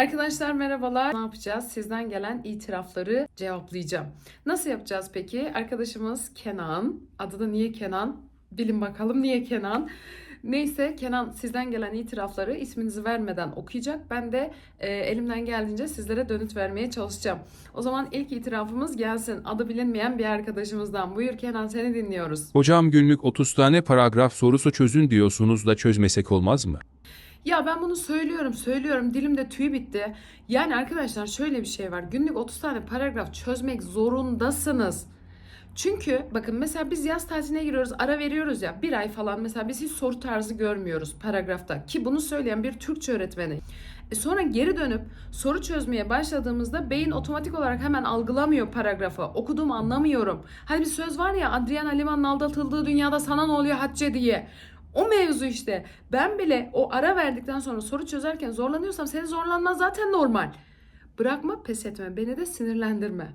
Arkadaşlar merhabalar. Ne yapacağız? Sizden gelen itirafları cevaplayacağım. Nasıl yapacağız peki? Arkadaşımız Kenan. Adı da niye Kenan? Bilin bakalım niye Kenan? Neyse Kenan sizden gelen itirafları isminizi vermeden okuyacak. Ben de e, elimden geldiğince sizlere dönüt vermeye çalışacağım. O zaman ilk itirafımız gelsin. Adı bilinmeyen bir arkadaşımızdan. Buyur Kenan seni dinliyoruz. Hocam günlük 30 tane paragraf sorusu çözün diyorsunuz da çözmesek olmaz mı? Ya ben bunu söylüyorum, söylüyorum. Dilimde tüy bitti. Yani arkadaşlar şöyle bir şey var. Günlük 30 tane paragraf çözmek zorundasınız. Çünkü bakın mesela biz yaz tatiline giriyoruz, ara veriyoruz ya bir ay falan mesela biz hiç soru tarzı görmüyoruz paragrafta. Ki bunu söyleyen bir Türkçe öğretmeni. E sonra geri dönüp soru çözmeye başladığımızda beyin otomatik olarak hemen algılamıyor paragrafı. Okuduğumu anlamıyorum. Hani bir söz var ya Adriana Lima'nın aldatıldığı dünyada sana ne oluyor Hatice diye. O mevzu işte. Ben bile o ara verdikten sonra soru çözerken zorlanıyorsam senin zorlanman zaten normal. Bırakma pes etme. Beni de sinirlendirme.